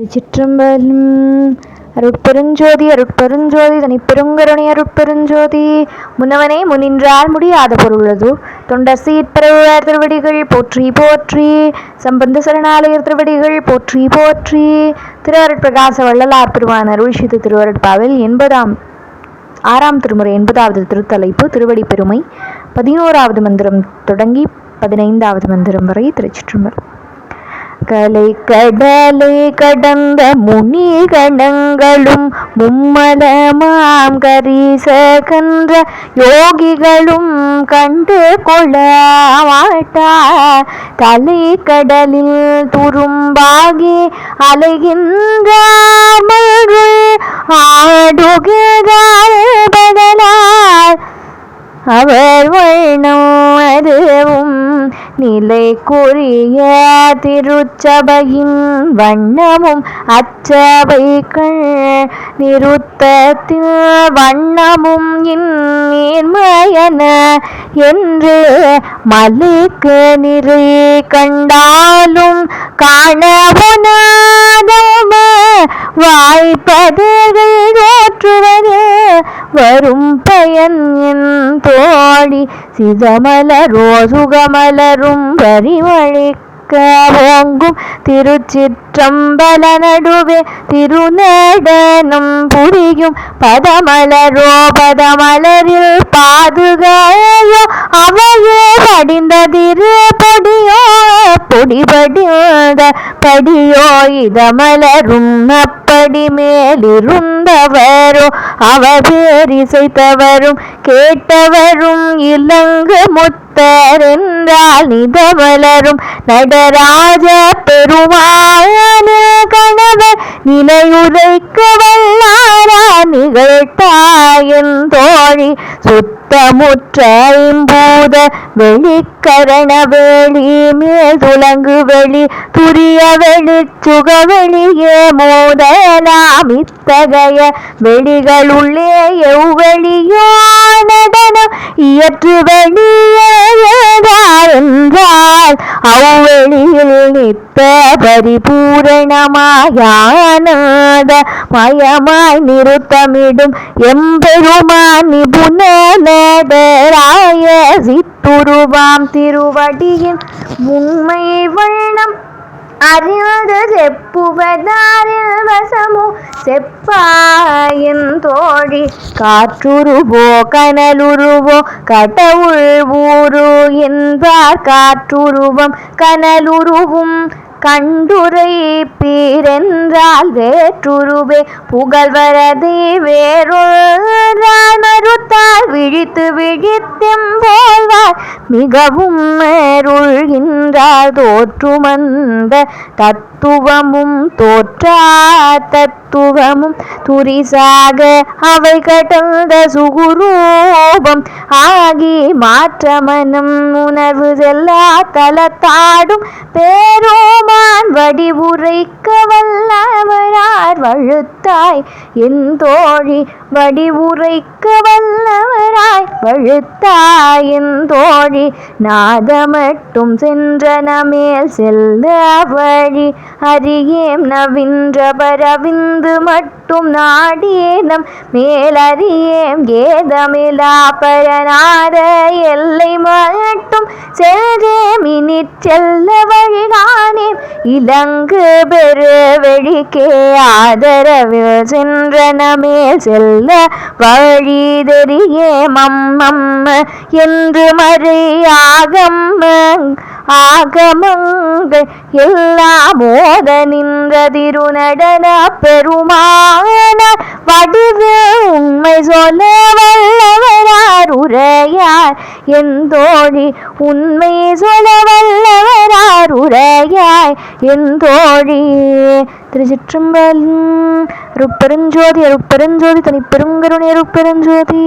திருச்சிற்றம்பலம் அருட்பெருஞ்சோதி அருட்பெருஞ்சோதி தனிப்பெருங்கருணை அருட்பெருஞ்சோதி. முன்னவனே முன்னின்றால் முடியாத பொருளது. தொண்டர் சீட்பரவுவர் திருவடிகள் போற்றி போற்றி. சம்பந்த சரணாலயர் திருவடிகள் போற்றி போற்றி. திருவருட்பிரகாச வள்ளலார் திருவான அருள்ஷித்து திருவருட்பாவில் எண்பதாம் ஆறாம் திருமுறை எண்பதாவது திருத்தலைப்பு திருவடி பெருமை. பதினோராவது மந்திரம் தொடங்கி பதினைந்தாவது மந்திரம் வரை திருச்சிற்றம்பலம். கலை கடலை கடந்த முனி கணங்களும் மும்மலமாம் கரிசகன்ற யோகிகளும் கண்டு கொள்ள மாட்டார் தலை கடலில் துரும்பாகி அலைகின்ற ஆடுகிறார் அவர் வண்ணம் அதுவும் நிலைக்குரிய திருச்சபையின் வண்ணமும் அச்சபைகள் நிறுத்தத்தில் வண்ணமும் இன்மயன என்று மலுக்கு நிறை கண்டாலும் காணவுனாதம வாய்ப்பதுகள் தோற்றுவது வரும் பயன் என் தோழி சிதமலரோ சுகமலரும் பரிமளிக்க ஓங்கும் திருச்சிற்றம்பல நடுவே திருநேடனும் புரியும் பதமலரோ பதமலரில் பாதுகையோ அவையே படிந்த திரு பொடியோ பொடிபடியாத அப்படியோ இதமலரும் அப்படி மேலிருந்தவரோ அவர் பேரிசைத்தவரும் கேட்டவரும் இலங்கு முத்தர் என்றால் நிதமலரும். நடராஜ பெருமான கணவர் நிலையுரைக்க வல்லாரா நிகழ்த்தாயின் தோழி. சுத்த சுத்தமுற்ற ஐம்பூத வெளிக்கரண வெளி மேல் துலங்கு வெளி துரிய வெளி சுக வெளியே மோத நாம் இத்தகைய வெளிகளுள்ளே எவ்வெளியோ நடனம் இயற்று வெளியேதார் என்றால் அவ்வெளியில் நித்த பரிபூரணமாயானத மயமாய் நிறுத்தமிடும் எம்பெருமான் நிபுண நடராய சித்துருவாம் திருவடியின் உண்மை வண்ணம். அறிவது செப்புவதாரில் வசமோ செப்பாயின் தோழி. காற்றுருவோ கனலுருவோ கடவுள் ஊரு என்பார். காற்றுருவம் கனலுருவும் கண்டுரை பீரென்றால் வேற்றுருவே புகழ்வரதை வேறொன்றால் மறுத்தால் விழித்து விழித்தெம்போழ்வார் மிகவும் மேருள்கின்றார் தோற்றுமந்த தத்துவமும் தோற்றா தத்துவமும் துரிசாக அவை கடந்த சுகுரூபம் ஆகி மாற்றமனம் உணர்வு செல்லா தலத்தாடும் பேரோமான் உரைக்க வல்லவரார் வழுத்தாய். என் தோழி வடி உரைக்க வல்லவராய் வழுத்தாய். என் தோழி நாதமட்டும் சென்றன மேல் செல்ல வழி. அறியேம் நவின்ற பரவிந்து மட்டும் நாடியேனம். மேலறியேம் ஏதமிலா பரநாத எல்லை மா செல்றேம் இனி செல்ல வழிகானேம் இலங்கு பெரு வெளிக்கே ஆதரவில் சென்றன மேல் செல்ல வழி தெரியேம் அம்மம்ம என்று மறியாகம் ஆகமங்கள் எல்லாம் ஓத நின்ற திருநடன பெருமான. வடிவு உண்மை சொல்ல வல்லவரார் உரையார். என் தோழி உண்மை சொல்ல வல்லவரார் உரையாய். என் தோழி திருச்சிற்றம்பலம் அருட்பெருஞ்சோதி தனி தனிப்பெருங்கருணை அருட்பெருஞ்சோதி